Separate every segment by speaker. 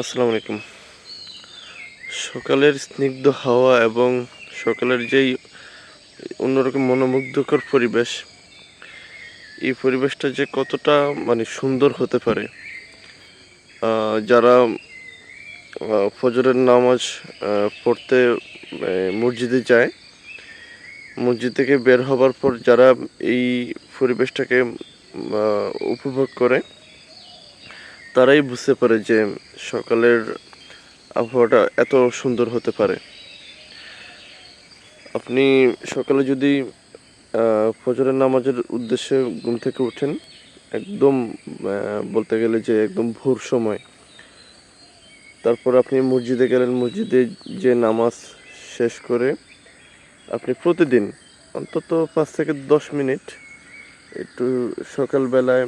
Speaker 1: আসসালামু আলাইকুম। সকালের স্নিগ্ধ হাওয়া এবং সকালের যেই অন্যরকম মনোমুগ্ধকর পরিবেশ, এই পরিবেশটা যে কতটা মানে সুন্দর হতে পারে। যারা ফজরের নামাজ পড়তে মসজিদে যায়, মসজিদ থেকে বের হবার পর যারা এই পরিবেশটাকে উপভোগ করে, তারাই বুঝতে পারে যে সকালের আবহাওয়াটা এত সুন্দর হতে পারে। আপনি সকালে যদি ফজরের নামাজের উদ্দেশ্যে ঘুম থেকে উঠেন একদম বলতে গেলে যে একদম ভোর সময়, তারপর আপনি মসজিদে গেলেন, মসজিদে যে নামাজ শেষ করে আপনি প্রতিদিন অন্তত পাঁচ থেকে দশ মিনিট একটু সকালবেলায়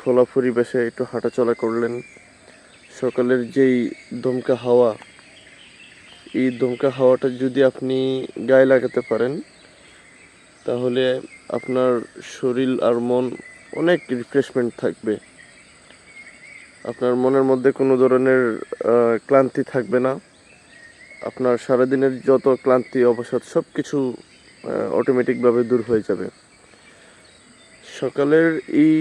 Speaker 1: খোলা পরিবেশে একটু হাঁটাচলা করলেন। সকালের যেই দমকা হাওয়া, এই দমকা হাওয়াটা যদি আপনি গায়ে লাগাতে পারেন, তাহলে আপনার শরীর আর মন অনেক রিফ্রেশমেন্ট থাকবে। আপনার মনের মধ্যে কোনো ধরনের ক্লান্তি থাকবে না। আপনার সারাদিনের যত ক্লান্তি, অবসাদ সব কিছু অটোমেটিকভাবে দূর হয়ে যাবে। সকালের এই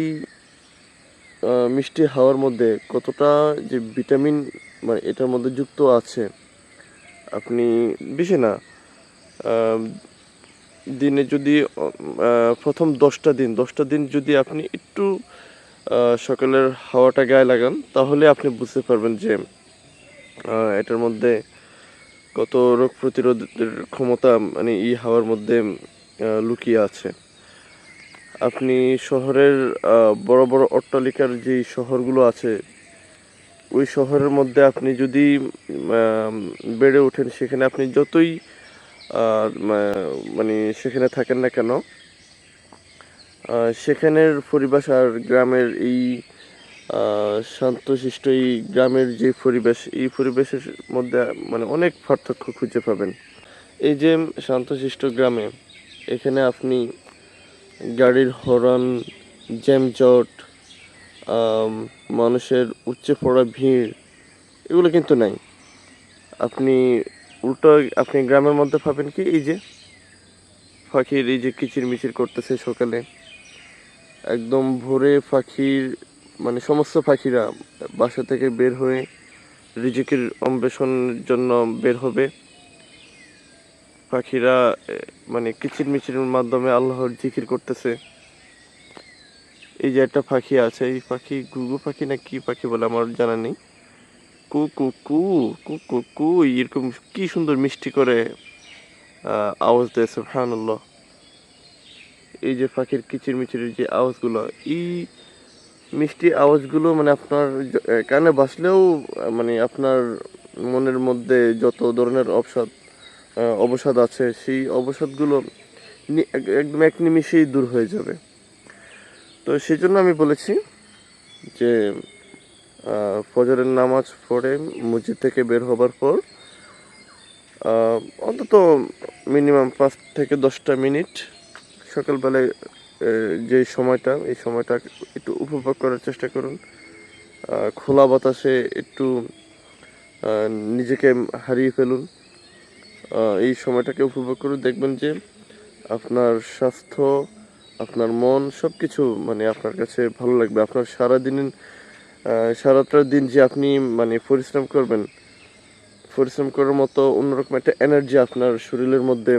Speaker 1: মিষ্টি হাওয়ার মধ্যে কতটা যে ভিটামিন মানে এটার মধ্যে যুক্ত আছে, আপনি বেশি না দিনে যদি প্রথম দশটা দিন দশটা দিন যদি আপনি একটু সকালের হাওয়াটা গায়ে লাগান, তাহলে আপনি বুঝতে পারবেন যে এটার মধ্যে কত রোগ প্রতিরোধের ক্ষমতা মানে এই হাওয়ার মধ্যে লুকিয়ে আছে। আপনি শহরের বড় বড় অট্টালিকার যে শহরগুলো আছে, ওই শহরের মধ্যে আপনি যদি বেড়ে ওঠেন, সেখানে আপনি যতই মানে সেখানে থাকেন না কেন সেখানের পরিবেশ আর গ্রামের এই শান্তশিষ্ট এই গ্রামের যে পরিবেশ, এই পরিবেশের মধ্যে মানে অনেক পার্থক্য খুঁজে পাবেন। এই যে শান্তশিষ্ট গ্রামে, এখানে আপনি গাড়ির হর্ন, জ্যামজট মানুষের উচ্চে পড়া ভিড়, এগুলো কিন্তু নাই। আপনি উল্টো, আপনি গ্রামের মধ্যে পাবেন কি, এই যে পাখির এই যে কিচির মিচির করতেছে সকালে। একদম ভোরে পাখির মানে সমস্ত পাখিরা বাসা থেকে বের হয়ে রিজিকের অন্বেষণের জন্য বের হবে। পাখিরা মানে কিচির মিচিরের মাধ্যমে আল্লাহর জিকির করতেছে। এই যে একটা পাখি আছে, এই পাখি গুগু পাখি না কি পাখি বলে আমার জানা নেই। কু কু কু কু কু কু, এরকম কি সুন্দর মিষ্টি করে আওয়াজ দেয়, সুবহানাল্লাহ। এই যে পাখির কিচির মিচিরের যে আওয়াজগুলো, এই মিষ্টি আওয়াজগুলো মানে আপনার কানে বাসলেও মানে আপনার মনের মধ্যে যত ধরনের অবসাদ অবসাদ আছে, সেই অবসাদগুলো এক- একদম এক নিমিষেই দূর হয়ে যাবে। তো সেই জন্য আমি বলেছি যে ফজরের নামাজ পড়ে মসজিদ থেকে বের হবার পর অন্তত মিনিমাম পাঁচ থেকে দশটা মিনিট সকালবেলায় যে সময়টা, এই সময়টা একটু উপভোগ করার চেষ্টা করুন। খোলা বাতাসে একটু নিজেকে হারিয়ে ফেলুন। এই সময়টাকে উপভোগ করে দেখবেন যে আপনার স্বাস্থ্য, আপনার মন সব কিছু মানে আপনার কাছে ভালো লাগবে। আপনার সারাদিন সারাটা দিন যে আপনি মানে পরিশ্রম করবেন, পরিশ্রম করার মতো অন্যরকম একটা এনার্জি আপনার শরীরের মধ্যে